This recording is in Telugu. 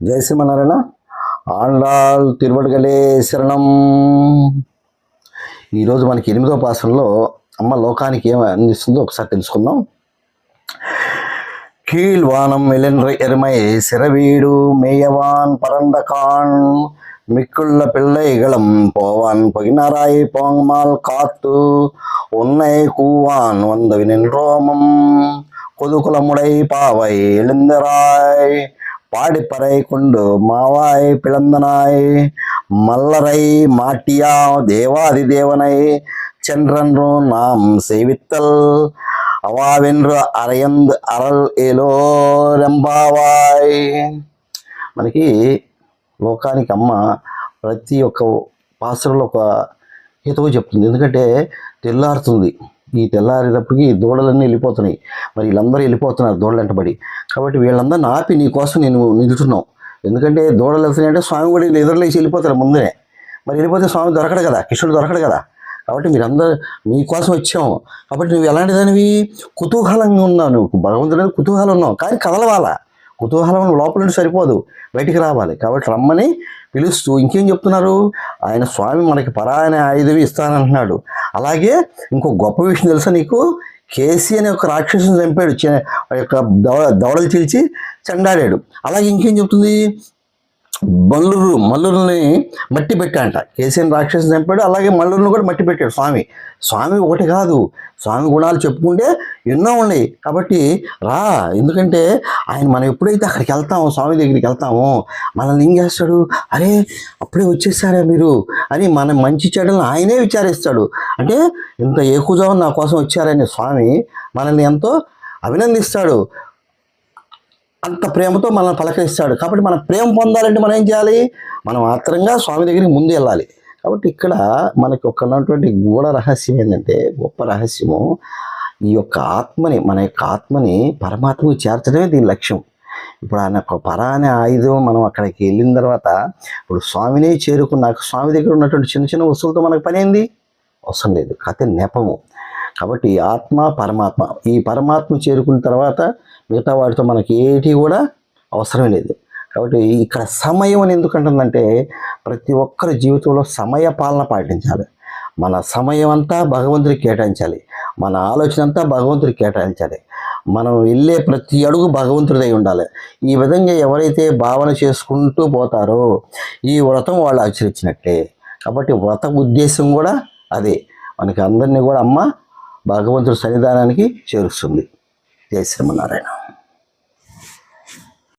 జై శ్రీమన్నారాయణ ఆండాల్ తిరువడగలే శరణం ఈరోజు మనకి ఎనిమిదో పాసంలో అమ్మ లోకానికి ఏమి అందిస్తుందో ఒకసారి తెలుసుకుందాం கீழ்வானம் எலென்ற எருமை சிறவீடு மேயவான் பரந்தகான் மிக்குள்ள பிள்ளைகளும் போவான் பொகினராய் போங்கமால் காத்து உன்னை கூவான் வந்தவினின் ரோமம் கொதுகுலமுடை பாவை எழுந்தராய் பாடிப்பறை கொண்டு மாவாய் பிளந்தனாய் மல்லரை மாட்டியா தேவாதி தேவனை சென்றன்றோ நாம் சேவித்தல் అవావెన్రు అరయంద్ అరల్ ఏలో రెంబావాయ్ మనకి లోకానికి అమ్మ ప్రతి ఒక్క పాత్రలో ఒక హితవు చెప్తుంది ఎందుకంటే తెల్లారుతుంది ఈ తెల్లారేటప్పటికి ఈ దూడలన్నీ వెళ్ళిపోతున్నాయి. మరి వీళ్ళందరూ వెళ్ళిపోతున్నారు దూడలు వెంటబడి కాబట్టి వీళ్ళందరిని ఆపి నీ కోసం నేను నిలుచున్నావు ఎందుకంటే దూడలు వెళ్తున్నాయంటే స్వామి కూడా వీళ్ళు ఎదురులేసి వెళ్ళిపోతారు ముందే మరి వెళ్ళిపోతే స్వామి దొరకడు కదా కృష్ణుడు దొరకడు కదా. కాబట్టి మీరందరూ మీకోసం వచ్చాము. కాబట్టి నువ్వు ఎలాంటిదానివి? కుతూహలంగా ఉన్నావు నువ్వు. భగవంతుడు కుతూహలం ఉన్నావు. కానీ కదలవాలా? కుతూహలం లోపల నుండి సరిపోదు. బయటికి రావాలి. కాబట్టి రమ్మని పిలుస్తూ ఇంకేం చెప్తున్నారు? ఆయన స్వామి మనకి పరాయణ ఆయుధం ఇస్తానంటున్నాడు అలాగే ఇంకో గొప్ప విషయం తెలుసా నీకు? కేసీ అనే ఒక రాక్షసుని చంపాడు. ఆ యొక్క దవ దవడలు చీల్చి చెండాడాడు. అలాగే ఇంకేం చెప్తుంది? మల్లురు మల్లురుని మట్టి పెట్టాడంట కేసీఎన్ రాక్షసుని చంపాడు అలాగే మల్లురుని కూడా మట్టి పెట్టాడు స్వామి. స్వామి ఒకటి కాదు. స్వామి గుణాలు చెప్పుకుంటే ఎన్నో ఉన్నాయి. కాబట్టి రా ఎందుకంటే ఆయన మనం ఎప్పుడైతే అక్కడికి వెళ్తామో స్వామి దగ్గరికి వెళ్తామో మనల్ని ఏం చేస్తాడు? అరే అప్పుడే వచ్చేసారా మీరు అని మన మంచి చెడులను ఆయనే విచారిస్తాడు. అంటే ఇంత ఏకుజావం నా కోసం వచ్చారని స్వామి మనల్ని ఎంతో అభినందిస్తాడు. అంత ప్రేమతో మనల్ని పలకరిస్తాడు. కాబట్టి మనం ప్రేమ పొందాలంటే మనం ఏం చేయాలి? మనం ఆత్రంగా స్వామి దగ్గరికి ముందు వెళ్ళాలి. కాబట్టి ఇక్కడ మనకి ఒక గూఢ రహస్యం ఏంటంటే గొప్ప రహస్యము ఈ యొక్క ఆత్మని మన యొక్క ఆత్మని పరమాత్మకు చేర్చడమే దీని లక్ష్యం. ఇప్పుడు ఆయన ఒక పరా అనే ఆయుధం మనం అక్కడికి వెళ్ళిన తర్వాత ఇప్పుడు స్వామిని చేరుకున్నాక స్వామి దగ్గర ఉన్నటువంటి చిన్న చిన్న వస్తువులతో మనకు పని ఏంది? అవసరం లేదు. కథ నెపము. కాబట్టి ఆత్మ పరమాత్మ. ఈ పరమాత్మ చేరుకున్న తర్వాత మిగతా వాటితో మనకి ఏటి కూడా అవసరం లేదు. కాబట్టి ఇక్కడ సమయం అని ఎందుకంటుందంటే ప్రతి ఒక్కరి జీవితంలో సమయ పాలన పాటించాలి. మన సమయం అంతా భగవంతుడికి కేటాయించాలి. మన ఆలోచన అంతా భగవంతుడికి కేటాయించాలి. మనం వెళ్ళే ప్రతి అడుగు భగవంతుడిదై ఉండాలి. ఈ విధంగా ఎవరైతే భావన చేసుకుంటూ పోతారో ఈ వ్రతం వాళ్ళు ఆచరించినట్టే. కాబట్టి వ్రత ఉద్దేశం కూడా అదే. మనకి అందరినీ కూడా అమ్మ భగవంతుడి సన్నిధానానికి చేరుస్తుంది. జై శ్రీమన్నారాయణ.